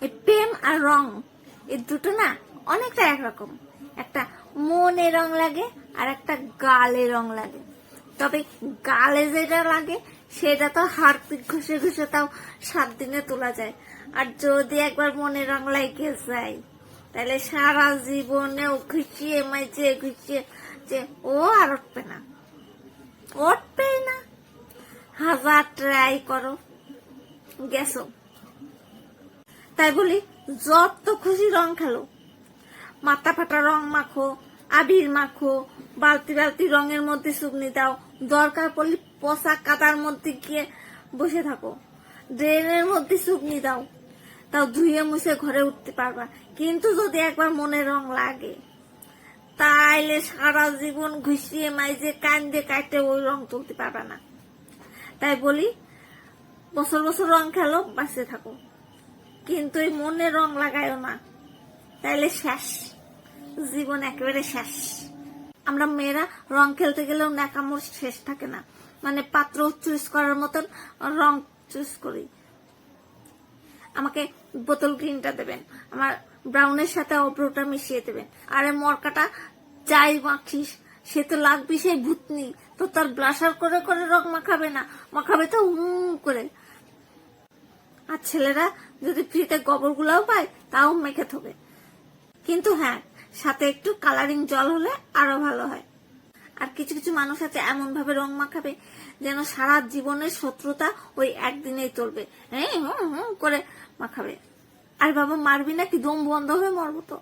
এই প্রেম আর রং, এই দুটো না অনেকটা একরকম। একটা মনে রং লাগে আর একটা গালে রং লাগে। তবে গালে যেটা লাগে, সেটা তো হাড় ঘষে ঘষে তাও সাত দিনে তোলা যায়। আর যদি একবার মনে রং লাগে যায়, তাহলে সারা জীবনেও ঘুচিয়ে মাইচে ঘুচিয়ে যে ও আর উঠবে না। উঠবেই না। হাজার ট্রাই করো। গেছো। তাই বলি, যত খুশি রং খেলো। মাথা ফাটা রং মাখো, আবির মাখো, বালতি বালতি রঙের মধ্যে শুকনি দাও দরকার পড়লে পোশাক কাদার মধ্যে গিয়ে বসে থাকো। ড্রেনের মধ্যে শুকনি দাও তাও ধুয়ে মুছে ঘরে উঠতে পারবা। কিন্তু যদি একবার মনে রং লাগে, তাইলে সারা জীবন ঘুষিয়ে মাইজে কান্দে কাটে ওই রং তুলতে পারবা না। তাই বলি বছর বছর রং খেলো, বাঁচতে থাকো। কিন্তু এই মনে রং লাগায়ও না। তাইলে শেষ। জীবন একেবারে শেষ। আমরা মেয়েরা রং খেলতে গেলেও ন্যাকামোর শেষ থাকে না। মানে পাত্র চুজ করার মতন রং চুজ করি। আমাকে বোতল গ্রিনটা দেবেন, আমার ব্রাউনের সাথে অব্রোটা মিশিয়ে দেবেন। আরে মরকাটা যাই মাখিস, সে তো লাগবি সেই ভূতনি। তো তার ব্লাশার করে করে রং মাখাবে না। মাখাবে তো উম করে। ছেলেরা যদি ফ্রিতে গোবর গুলাও পায়, তাও মেখে থবে। কিন্তু হ্যাঁ সাথে একটু কালারিং জল হলে আরও ভালো হয়। আর কিছু কিছু মানুষ আছে এমন ভাবে রং মাখাবে যেন সারা জীবনের শত্রুতা ওই একদিনেই চলবে হ্যাঁ হুম হুম, করে মাখাবে। আর বাবা মারবি নাকি দম বন্ধ হয়ে মরবো তো?